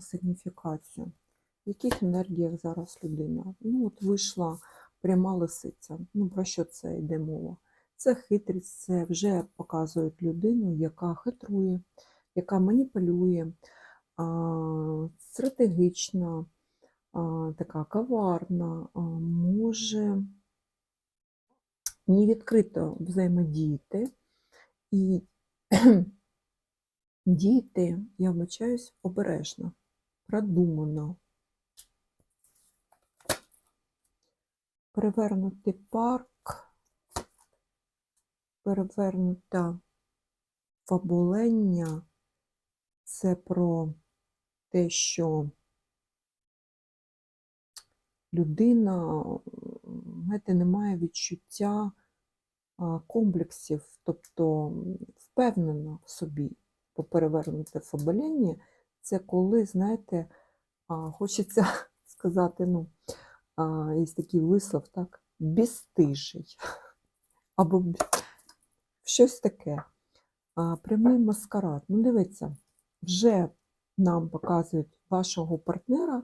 сигніфікацію. В яких енергіях зараз людина? Ну, от вийшла пряма лисиця. Ну, про що це йде мова? Це хитрість, це вже показують людину, яка хитрує, яка маніпулює, стратегічна, така коварна, а, може невідкрито взаємодіяти і діяти, я вбачаюсь, обережно, продумано. Перевернутий парк, перевернуте фабулення це про те, що людина, знаєте, не має відчуття комплексів, тобто впевнена в собі. По перевернуте фабулення це коли, знаєте, хочеться сказати, ну, є такий вислов, так, безстижий. Або щось таке. Прямий маскарад. Ну, дивіться, вже нам показують вашого партнера,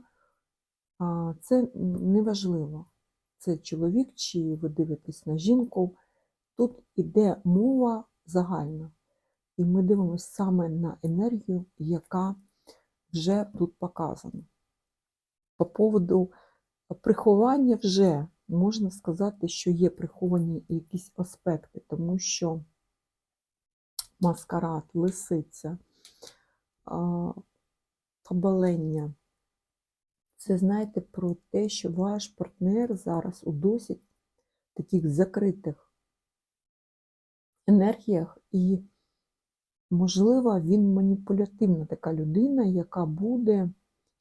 це неважливо. Це чоловік, чи ви дивитесь на жінку. Тут іде мова загальна. І ми дивимося саме на енергію, яка вже тут показана. По поводу приховання вже можна сказати, що є приховані якісь аспекти, тому що маскарад, лисиця, а. Це знаєте про те, що ваш партнер зараз у досить таких закритих енергіях, і, можливо, він маніпулятивна така людина, яка буде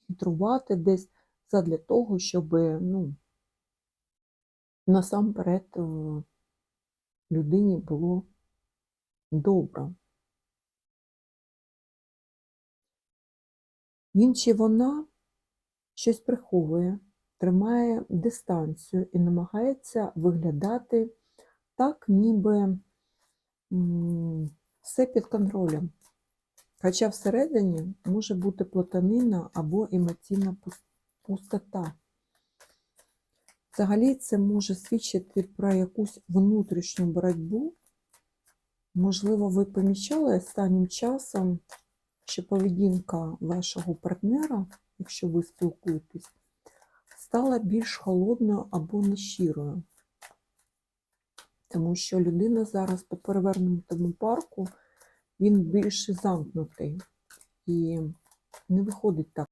хитрувати десь задля того, щоб ну, насамперед е, людині було добре. Він чи вона щось приховує, тримає дистанцію і намагається виглядати так, ніби все під контролем. Хоча всередині може бути плотанина або емоційна пустота. Взагалі це може свідчити про якусь внутрішню боротьбу. Можливо, ви помічали останнім часом, що поведінка вашого партнера, якщо ви спілкуєтесь, стала більш холодною або нещирою. Тому що людина зараз по перевернутому парку, він більш замкнутий і не виходить так